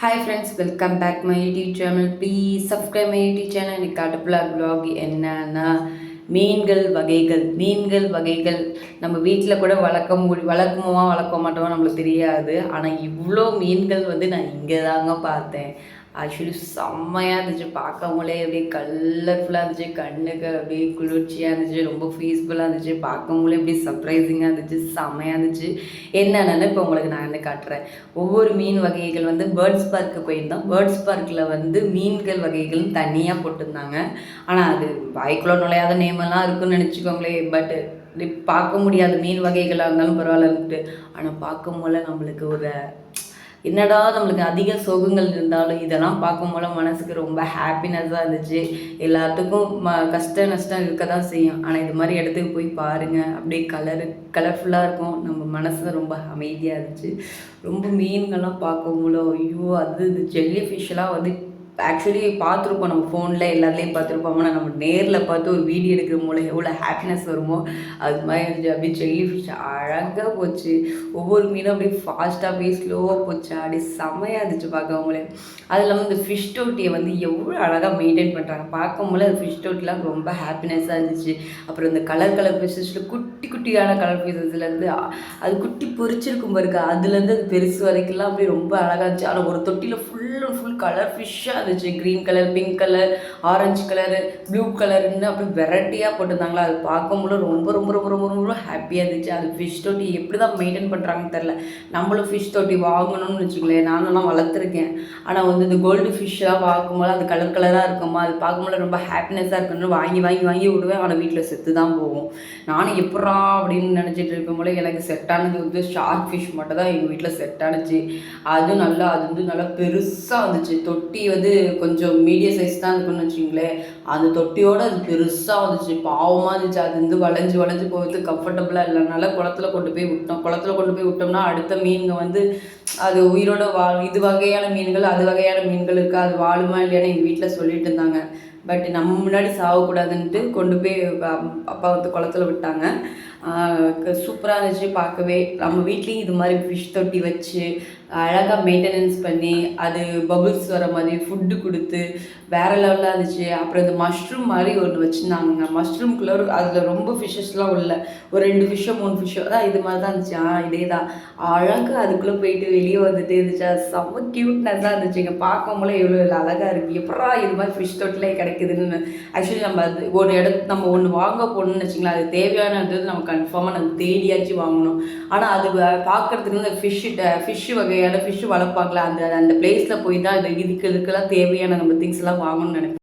Hi friends welcome back my YouTube channel please subscribe my YouTube channel எனக்கு அடுப்பில் vlog என்னன்னா மீன்கள் வகைகள் மீன்கள் வகைகள். நம்ம வீட்டில் கூட வளர்க்க முடி வளர்க்குமா வளர்க்க மாட்டோமா நம்மளுக்கு தெரியாது. ஆனால் இவ்வளோ மீன்கள் வந்து நான் இங்கே தாங்க பார்த்தேன். ஆக்சுவலி செம்மையாக இருந்துச்சு. பார்க்கவங்களே அப்படியே கலர்ஃபுல்லாக இருந்துச்சு. கண்ணுக்கு அப்படியே குளிர்ச்சியாக இருந்துச்சு. ரொம்ப ஃபீஸ்ஃபுல்லாக இருந்துச்சு. பார்க்கவங்களே அப்படியே சர்ப்ரைசிங்காக இருந்துச்சு. செம்மையாக இருந்துச்சு. என்னென்னு இப்போ உங்களுக்கு நான் வந்து காட்டுறேன். ஒவ்வொரு மீன் வகைகள் வந்து பேர்ட்ஸ் பார்க்கு போயிருந்தோம். பேர்ட்ஸ் பார்க்கில் வந்து மீன்கள் வகைகள்னு தனியாக போட்டிருந்தாங்க. ஆனால் அது வாய்க்குள்ள நுழையாத நேமெல்லாம் இருக்குன்னு நினச்சிக்கோங்களே. பட் பார்க்க முடியாத மீன் வகைகளாக இருந்தாலும் பரவாயில்லன்ட்டு ஆனால் பார்க்கும் போல நம்மளுக்கு ஒரு என்னடா நம்மளுக்கு அதிக சோகங்கள் இருந்தாலும் இதெல்லாம் பார்க்கும் போல மனசுக்கு ரொம்ப ஹாப்பினஸ்ஸாக இருந்துச்சு. எல்லாத்துக்கும் ம கஷ்ட நஷ்டம் இருக்க தான் செய்யும். ஆனால் இது மாதிரி இடத்துக்கு போய் பாருங்கள் அப்படியே கலரு கலர்ஃபுல்லாக இருக்கும். நம்ம மனசு ரொம்ப அமைதியாக இருந்துச்சு. ரொம்ப மீன்கள்லாம் பார்க்கும் போல ஐயோ அது இது ஜெல்லி ஃபிஷ்லாம் வந்து ஆக்சுவலி பார்த்துருப்போம் நம்ம ஃபோனில் எல்லாத்துலேயும் பார்த்துருப்போம். ஆனால் நம்ம நேரில் பார்த்து ஒரு வீடியோ எடுக்கிற மூலம் எவ்வளோ ஹாப்பினஸ் வருமோ அது மாதிரி இருந்துச்சு. அப்படியே ஜெல்லி ஃபிஷ் அழகாக போச்சு. ஒவ்வொரு மீனும் அப்படியே ஃபாஸ்ட்டாக போய் ஸ்லோவாக போச்சு. அப்படியே செமையாக இருந்துச்சு பார்க்கவங்களே அது இல்லாமல் இந்த ஃபிஷ் டோட்டியை வந்து எவ்வளோ அழகாக மெயின்டைன் பண்ணுறாங்க பார்க்கும்போது அந்த ஃபிஷ் டோட்டிலாம் ரொம்ப ஹாப்பினஸ்ஸாக இருந்துச்சு. அப்புறம் இந்த கலர் கலர் ஃபிஷஸில் குட்டி குட்டியான கலர் ஃபிஷஸ்லேருந்து அது குட்டி பொரிச்சிருக்கும் பாருங்க. அதுலேருந்து அது பெருசு வரைக்கும்லாம் அப்படியே ரொம்ப அழகாக இருந்துச்சு. ஆனால் ஒரு தொட்டியில் ஃபுல் அண்ட் ஃபுல் கலர் ஃபிஷ்ஷாக இருந்துச்சு. Green colour pink colour orange colour blue கலர்னு அப்படி வெரைட்டியாக போட்டிருந்தாங்களா? அது பார்க்கும்போது ரொம்ப ரொம்ப ரொம்ப ரொம்ப ரொம்ப ஹாப்பியாக இருந்துச்சு. அது ஃபிஷ் தொட்டி எப்படி தான் மெயின்டைன் பண்ணுறாங்கன்னு தெரில நம்மளும் ஃபிஷ் தொட்டி வாங்கணும்னு வச்சுக்கோங்களேன். நானும்லாம் வளர்த்துருக்கேன். ஆனால் வந்து இந்த கோல்டு ஃபிஷ்ஷாக பார்க்கும்போது அது கலர் கலராக இருக்குமா? அது பார்க்கும்போது ரொம்ப ஹாப்பினஸ்ஸாக இருக்குன்னு வாங்கி வாங்கி வாங்கி விடுவேன். ஆனால் வீட்டில் செத்து தான் போகும். நானும் எப்படா அப்படின்னு நினச்சிட்டு இருக்கும்போது எனக்கு செட்டானது வந்து ஷார்க் ஃபிஷ் மட்டும் தான் எங்கள் வீட்டில் செட் ஆனுச்சு. அதுவும் நல்லா அது வந்து நல்லா பெருசாக இருந்துச்சு. தொட்டி வந்து கொஞ்சம் மீடியம் சைஸ் தான் இருக்குன்னு வச்சுங்களேன் அந்த தொட்டியோடு அது பெருசாக வந்துச்சு. பாவமாக இருந்துச்சு. அது வந்து வளைஞ்சு வளைஞ்சு போகிறது கம்ஃபர்டபுளாக இல்லைனால குளத்துல கொண்டு போய் விட்டோம். குளத்துல கொண்டு போய் விட்டோம்னா அடுத்த மீனுங்க வந்து அது உயிரோட வா இது வகையான மீன்கள் அது வகையான மீன்கள் இருக்குது அது வாழுமா இல்லையான்னு எங்கள் வீட்டில் சொல்லிட்டு இருந்தாங்க. பட் நம்ம முன்னாடி சாகக்கூடாதுன்ட்டு கொண்டு போய் அப்பா வந்து குளத்துல விட்டாங்க. சூப்பராக இருந்துச்சு பார்க்கவே. நம்ம வீட்லேயும் இது மாதிரி ஃபிஷ் தொட்டி வச்சு அழகாக மெயின்டெனன்ஸ் பண்ணி அது பபுள்ஸ் வர மாதிரி ஃபுட்டு கொடுத்து வேறு லெவலாக இருந்துச்சு. அப்புறம் இந்த மஷ்ரூம் மாதிரி ஒன்று வச்சுருந்தாங்க மஷ்ரூம்குள்ளே அதில் ரொம்ப ஃபிஷ்ஷஸ்லாம் உள்ள. ஒரு ரெண்டு ஃபிஷ்ஷோ மூணு ஃபிஷ்ஷோ தான் இது மாதிரி தான் இருந்துச்சு. ஆ இதே தான் அழகாக அதுக்குள்ளே போயிட்டு வெளியே வந்துட்டு இருந்துச்சு. அது செம்ம க்யூட்னஸாக இருந்துச்சு இங்கே பார்க்கும்போது எவ்வளோ அழகாக இருக்குது எப்படா இது மாதிரி ஃபிஷ் தொட்டிலே கிடைக்கும் கிடைக்குதுன்னு ஆக்சுவலி நம்ம அது ஒரு இடத்து நம்ம ஒன்று வாங்க போகணும்னு வச்சிங்களா அது தேவையானது நம்ம கன்ஃபார்மாக நம்ம தேடியாச்சும் வாங்கணும். ஆனால் அது பார்க்குறதுக்கு இந்த ஃபிஷ்ஷு ஃபிஷ்ஷு வகையான ஃபிஷ்ஷு வளர்ப்பாங்களா அந்த அந்த பிளேஸில் போய் தான் இது இதுக்கு இதுக்கெல்லாம் தேவையான நம்ம திங்ஸ் எல்லாம் வாங்கணும்னு நினைப்பேன்